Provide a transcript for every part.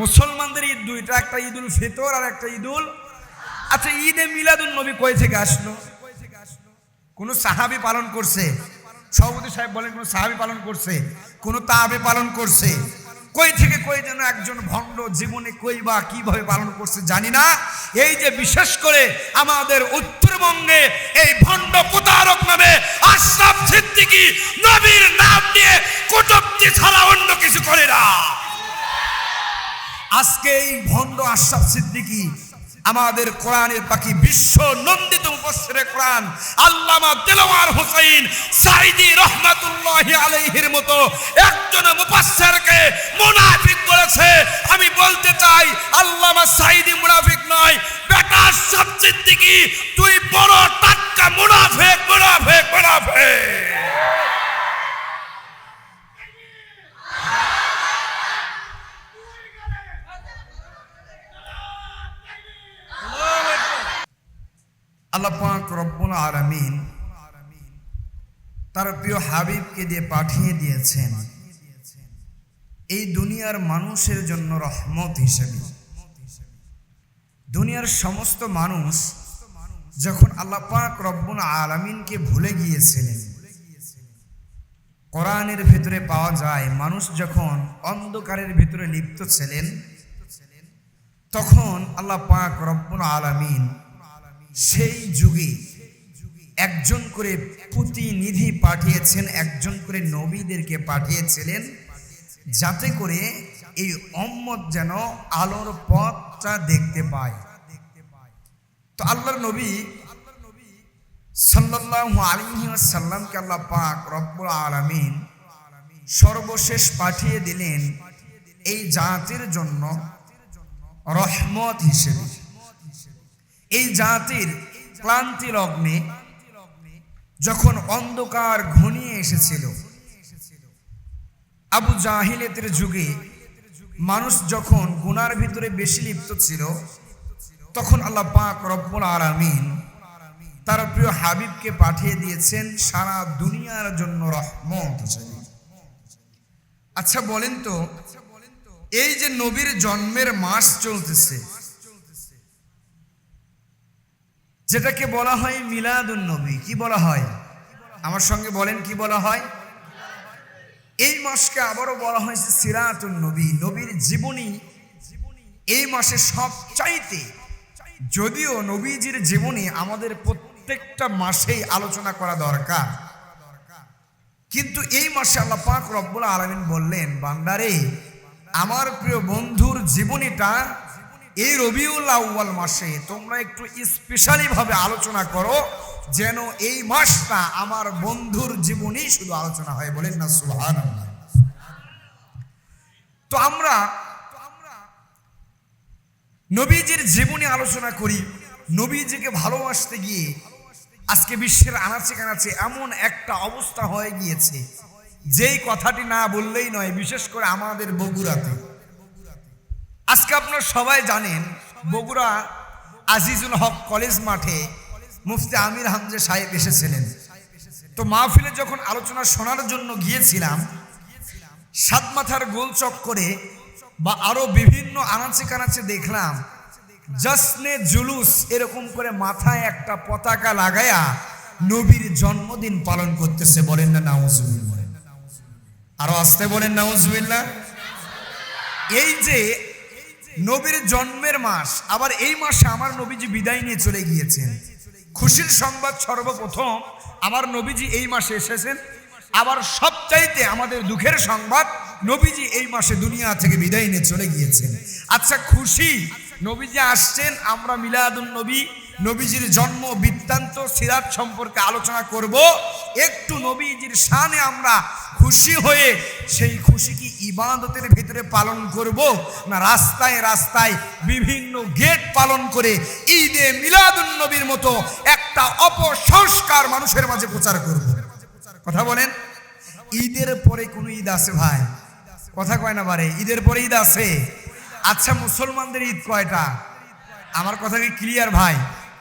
মুসলমানদের ঈদ দুইটা একটা ঈদুল ফিতর আর একটা ঈদুল আচ্ছা ঈদে মিলাদুল নবী কই থেকে আসলো? কোন সাহাবি পালন করছে? সভাপতি সাহেব বলেন, কোন সাহাবি পালন করছে? কোন তাহাবি পালন করছে? কই থেকে, কই যেন একজন ভণ্ড জীবনে কই বা কীভাবে পালন করছে জানি না। এই যে বিশেষ করে আমাদের উত্তরবঙ্গে এই ভণ্ড প্রতারক নামে আশরাফ সিদ্দিকী নবীর নাম নিয়ে কটুক্তি ছাড়া অন্য কিছু করে না। আজকে এই ভণ্ড আশরাফ সিদ্দিকি আমাদের কোরআনের বাকি বিশ্ব নন্দিত মুফাসসিরে কোরআন, আল্লামা দেলোয়ার হোসেন সাইদি রহমাতুল্লাহ আলাইহির মতো একজন মুফাসসিরকে মুনাফিক বলেছে। আমি বলতে চাই, আল্লামা সাইদি মুনাফিক আল্লাহ পাক রব্বুল আলামিন তার প্রিয় হাবিবকে দিয়ে পাঠিয়ে দিয়েছেন। এই দুনিয়ার মানুষের জন্য রহমত হিসেবে। দুনিয়ার সমস্ত মানুষ যখন আল্লাহ পাক রব্বুল আলামিনকে ভুলে গিয়েছিলেন, কোরআনের ভেতরে পাওয়া যায়, মানুষ যখন অন্ধকারের ভেতরে লিপ্ত ছিলেন, তখন আল্লাহ পাক রব্বুল আলামিন সেই যুগে একজন করে প্রতিনিধি পাঠিয়েছেন, একজন করে নবীদেরকে পাঠিয়েছিলেন যাতে করে এই অম্মত যেন আলোর পথটা দেখতে পায়। তো আল্লাহর নবী সাল্লাল্লাহু আলাইহি ওয়াসাল্লামকে আল্লাহ পাক রব্বুল আলামিন সর্বশেষ পাঠিয়ে দিলেন এই জাতির জন্য রহমত হিসেবে। এই জাতির ক্লান্তি লগ্নে যখন অন্ধকার ঘনিয়ে এসেছিল, আবু জাহিলেতের যুগে মানুষ যখন গুনার ভিতরে বেশি লিপ্ত ছিল, তখন আল্লাহ পাক রব্বুল আলামিন তার প্রিয় হাবিবকে পাঠিয়ে দিয়েছেন সারা দুনিয়ার জন্য রহমত। আচ্ছা বলেন তো, এই যে নবীর জন্মের মাস চলতেছে যেটাকে বলা হয় মিলাদুন নবী, কি বলা হয়? আমার সঙ্গে বলেন কি বলা হয়? এই মাসকে আবারও বলা হয়েছে সিরাতুন নবী, নবীর জীবনী। এই মাসে সব চাইতে যদিও নবীজির জীবনী আমাদের প্রত্যেকটা মাসেই আলোচনা করা দরকার, কিন্তু এই মাসে আল্লাহ পাক রব্বুল আলমিন বললেন, বান্দারে, আমার প্রিয় বন্ধুর জীবনীটা এই রবিউল আউ্বাল মাসে তোমরা একটু স্পেশালিভাবে আলোচনা করো, যেন এই মাসটা আমার বন্ধুর জীবনী শুধু আলোচনা হয়। বলেন না সুহান তো আমরা, নবীজির জীবনী আলোচনা করি। নবীজিকে ভালোবাসতে গিয়ে আজকে বিশ্বের আনাচে কানাচে এমন একটা অবস্থা হয়ে গিয়েছে। যেই কথাটি না বললেই নয়, বিশেষ করে আমাদের বগুড়াতে। আজকে আপনারা সবাই জানেন, বগুড়া আজিজুল হক কলেজ মাঠে মুফতি আমির হামজে সাহেব এসেছিলেন। তো মাহফিলে যখন আলোচনা শোনার জন্য গিয়েছিলাম, সাত মাথার গোল চক্করে বা আরও বিভিন্ন আনাচে কানাচে দেখলাম জসনে জুলুস এরকম করে মাথায় একটা পতাকা লাগায়া নবীর জন্মদিন পালন করতেছে বলেন না, নাউজুবিল্লাহ। আরও আসতে বলেন, নাউজুবিল্লাহ। এই যে নবীর জন্মের মাস, আবার এই মাসে আমার নবীজি বিদায় নিয়ে চলে গিয়েছেন। খুশির সংবাদ সর্বপ্রথম আমার নবীজি এই মাসে এসেছেন। আবার সবচাইতে আমাদের দুঃখের সংবাদ, নবীজি এই মাসে দুনিয়া থেকে বিদায় নিয়ে চলে গিয়েছেন। আচ্ছা খুশি? নবীজি আসছেন, আমরা মিলাদুন নবী, নবীজির জন্ম, বৃত্তান্ত, সিরাত সম্পর্কে আলোচনা করব। একটু নবীজির শানে আমরা খুশি হয়ে সেই খুশি কি ইবাদতের ভিতরে পালন করব না রাস্তায় রাস্তায় বিভিন্ন গেট পালন করে ঈদে মিলাদুন নবীর মতো একটা অপসংস্কার মানুষের মাঝে প্রচার করব। কথা বলেন? ঈদের পরে কোনো ঈদ আছে ভাই? কথা কয় না বারে, ঈদের পরে ঈদ আছে? আচ্ছা মুসলমানদের ঈদ কয়টা? আমার কথা কি ক্লিয়ার ভাই?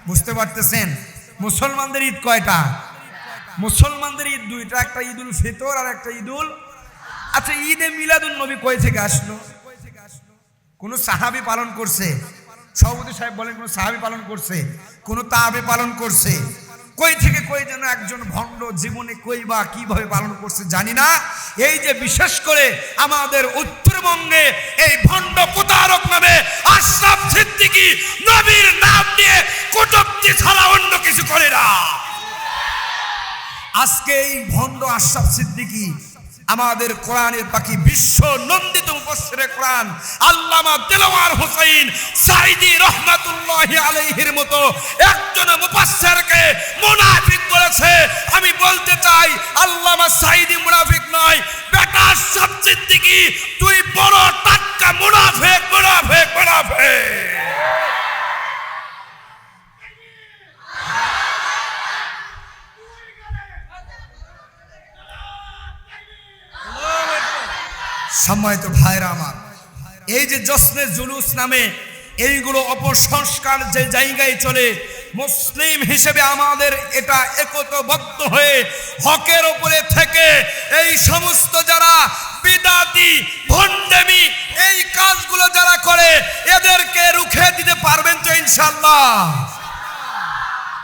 বুঝতে পারতেছেন? মুসলমানদের ঈদ কয়টা? মুসলমানদের ঈদ দুইটা, একটা ঈদুল ফিতর আর একটা ঈদুল আচ্ছা ঈদে মিলাদুল নবী কই থেকে আসলো? কোন সাহাবি পালন করছে? সভাপতি সাহেব বলেন, কোন সাহাবি পালন করছে? কোন তাহাবি পালন করছে? কই থেকে কই যেন একজন ভণ্ড জীবনে কই বা কীভাবে পালন করছে জানি না। এই যে বিশেষ করে আমাদের উত্তরবঙ্গে এই ভণ্ড প্রতারক নামে আশরাফ সিদ্দিকী নবীর নাম নিয়ে কটুক্তি ছাড়া অন্য কিছু করে না। আজকে এই ভণ্ড আশরাফ সিদ্দিকী আমাদের কোরআনের পাখি বিশ্ব নন্দিত মুফাসসিরে কোরআন আল্লামা দিলওয়ার হোসেন সাইদি রহমাতুল্লাহি আলাইহির মতো একজন মুফাসসিরকে মুনাফিক বলেছে। আমি বলতে চাই, আল্লামা সাইদি মুনাফিক নয়, বেটা সব সিদ্দিকী তুই বড় টাটকা মুনাফিক সম্মানিত ভাইরা আমার, এই যে জশ্নে জুলুস নামে এইগুলো অপসংস্কার যে জায়গায় চলে, মুসলিম হিসেবে আমাদের এটা একতবদ্ধ হয়ে হকের উপরে থেকে এই সমস্ত যারা বিদাতি, ভণ্ডেমি, এই কাজগুলো যারা করে, এদেরকে রুখে দিতে পারবেন তো ইনশাল্লাহ